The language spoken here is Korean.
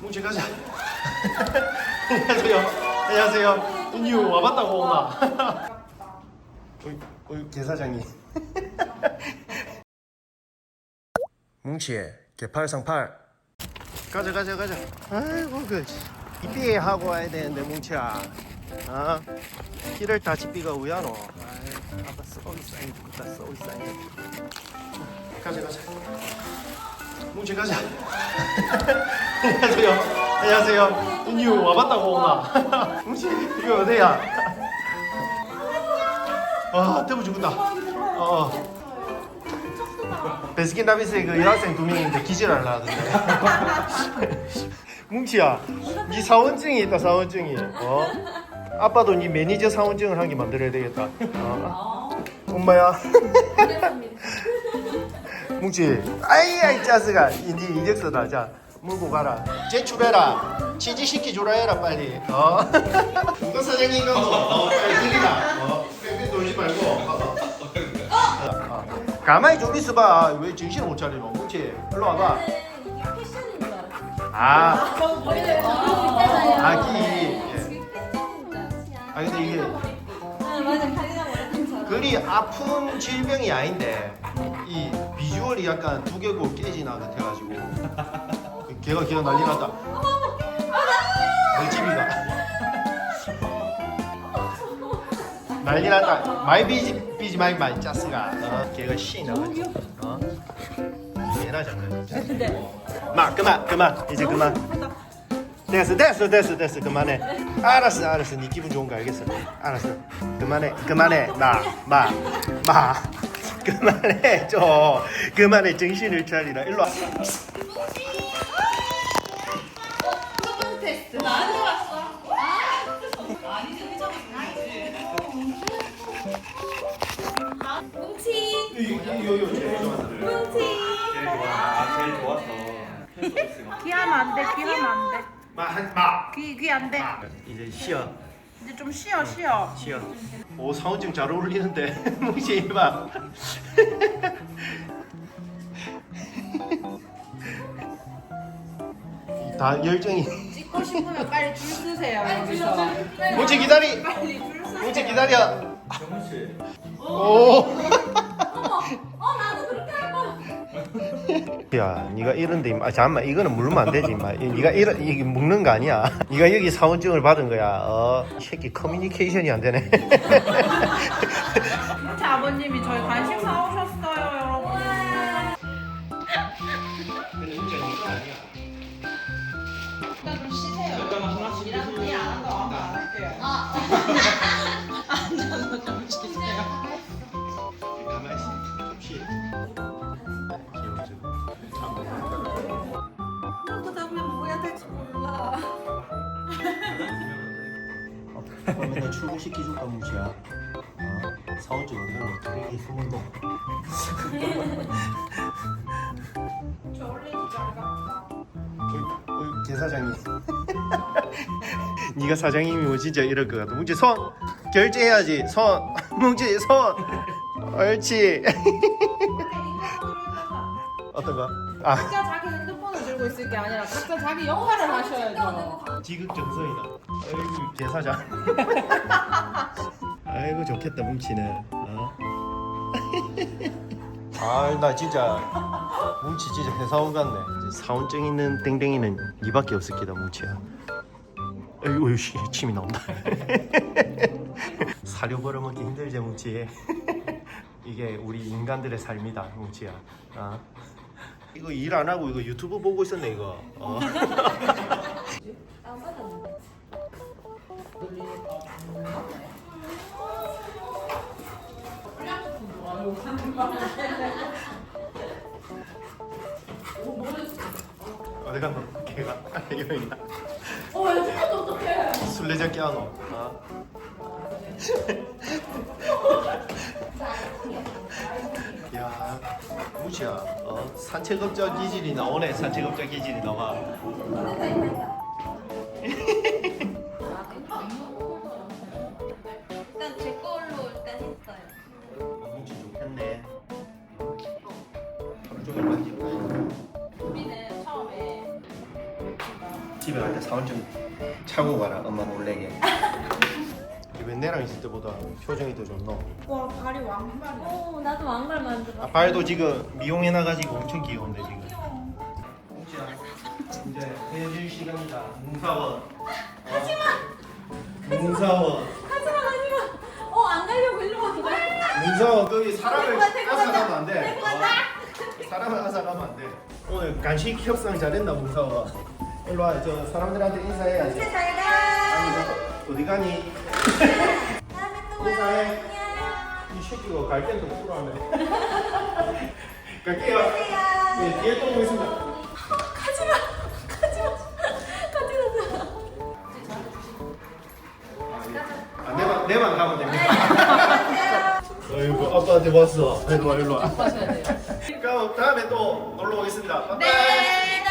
뭉치 가자. 안녕하세요. 안녕하세요. 인유 와봤다고 오나. 어이, 어이, 개사장님. 뭉치의 개팔상팔. 가자 가자 가자. 아이고 그 이때 하고 와야 되는데 뭉치야. 아 길을 다 집비가 우야노. 아이, 아빠 쏘리 싸인 죽겠다 쏘리 싸인. 가자 가자. 뭉치 가자. 안녕하세요. 안녕하세요. 인유 와봤다고 오나. 뭉치 이거 어디야? 아 때부 죽는다. 어. 베스킨 라빈스의 그 여학생 두 명인데 기절하려 하던데. 뭉치야, 네 사원증이 있다 사원증이. 어? 아빠도 네 매니저 사원증을 한 개 만들어야 되겠다. 어? 엄마야. 뭉치, 아이 아이 짜스가 이제 이력서다. 자, 물고 가라. 제출해라. 취직시키 주라 해라 빨리. 어? 누가 사장님 가고 어, 빨리 들리라. 어? 뺑뺑 돌지 말고. 어, 어. 가만히 좀 있어봐. 왜 정신을 못 차리노? 뭉치, 일로 와봐. 알았어. 아, 걷고 있잖아요. 아기. 예. 줄 알았어. 아 근데 이게 아좀 그리 아픈 질병이 아닌데 이 비주얼이 약간 두개골 깨지나 같아가지고 그 걔가 걔가 난리 났다. 내 집이가 난리 났다. 많이 비지 비지 많이 많이 짰스가. 어, 걔가 씨나. 어? 얘나 장난. 마 그만 그만 이제 그만. 됐어 됐어 됐어 됐어 그만해 알았어 알았어 네 기분 좋은 거 알겠어 알았어 그만해 그만해 마마마 그만해 좀 그만해 정신을 차리라 일로 와 나한테 왔어. 아. 귀하면 안 돼, 귀하면 안 돼. 마마 귀, 귀안 돼. 이제 쉬어 이제 좀 쉬어, 쉬어. 쉬어. 오 사원증 잘 어울리는데. 뭉치 이봐. 다 열정이. 찍고 싶으면 빨리 줄 서세요, 여기서. 뭉치 기다리. 빨리 줄 서세요. 뭉치 기다려. 오 야, 네가 이런데. 아, 잠깐만 이거는 물으면 안 되지. 이- 네가 이런 이게 먹는 거 아니야. 네가 여기 사원증을 받은 거야. 어, 이 새끼 커뮤니케이션이 안 되네. 제 아버님이 저희 간식 그럼 맨날 출근시키 줄까 무시야. 어, 사원증 얼마나 어떻게 이 소문 너. 저 원래 진짜 알겠다. 어, 개사장님. 네가 사장님이면 진짜 이럴 것 같아. 뭉치 손 결제해야지. 손 뭉치 손. 옳지. 어떤 거? 아. 각자 자기 핸드폰을 들고 있을 게 아니라 각자 자기 역할을 하셔야죠. 지극정성이다. 아이고 개사장. 아이고 좋겠다 뭉치는. 어? 아나 진짜 뭉치 진짜 회사원 같네. 이제 사원증 있는 땡땡이는 니밖에 없을 기다 뭉치야. 아이고 씨 침이 나온다. 사료 벌어먹기 힘들지 뭉치. 이게 우리 인간들의 삶이다 뭉치야. 어? 이거 일 안 하고 이거 유튜브 보고 있었네 이거. 어. 어디 갔노? 걔가 여기다 어 이거 어떡해. 술래잡 끼하노 어? 무지야 어? 산책업자 기질이 나오네. 산책업자 기질이 나와 일단 제 걸로 일단 했어요. 무지 좋겠네. 하루 종일 만지고 우리는 처음에 집에 갈 때 사원 좀 차고 가라. 엄마 놀래게 왜 내랑 있을 때보다 표정이 더 좋노? 와 발이 왕발이야. 어, 나도 왕발 만들어. 아, 발도 지금 미용해놔가지고 엄청 귀여운데 지금 이제 해줄 시간이다 문사원 하지마 문사원 하지마, 하지마. 어, 안 가려고 일로 간 거야? 문사원 거기 사람을 데리고 가, 가자. 안돼 데리고 가자. 사람을 앗아가면 안돼 오늘 간식 협상 잘했나 문사원 일로 와 저 사람들한테 인사해야지 이제 잘 가. 아니 너 어디 가니? 다음에 또 봐요. 인사해. 안녕. 이 새끼가 갈땐또 풀어하네 갈게요. 네, 뒤에 또 보겠습니다 가지마, 가지마, 가지마. 아, 내만 내만 가면 됩니다. 어이구 아빠한테 왔어. 일로 와 일로 와. 그럼 다음에 또 놀러 오겠습니다. 빠이빠이. 네.